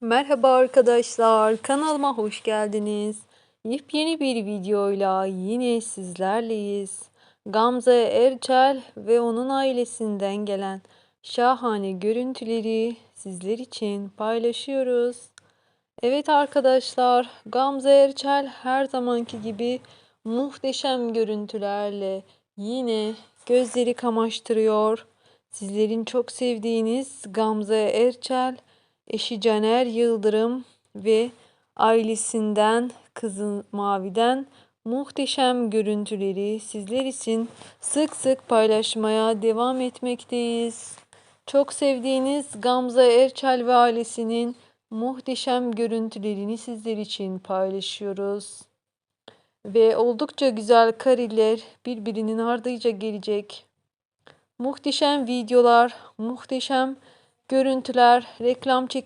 Merhaba arkadaşlar, kanalıma hoş geldiniz. Yepyeni bir videoyla yine sizlerleyiz. Gamze Erçel ve onun ailesinden gelen şahane görüntüleri sizler için paylaşıyoruz. Evet arkadaşlar, Gamze Erçel her zamanki gibi muhteşem görüntülerle yine gözleri kamaştırıyor. Sizlerin çok sevdiğiniz Gamze Erçel, eşi Caner Yıldırım ve ailesinden kızı Mavi'den muhteşem görüntüleri sizler için sık sık paylaşmaya devam etmekteyiz. Çok sevdiğiniz Gamze Erçel ve ailesinin muhteşem görüntülerini sizler için paylaşıyoruz. Ve oldukça güzel kareler birbirinin ardıyla gelecek. Muhteşem videolar, muhteşem görüntüler, reklam çekim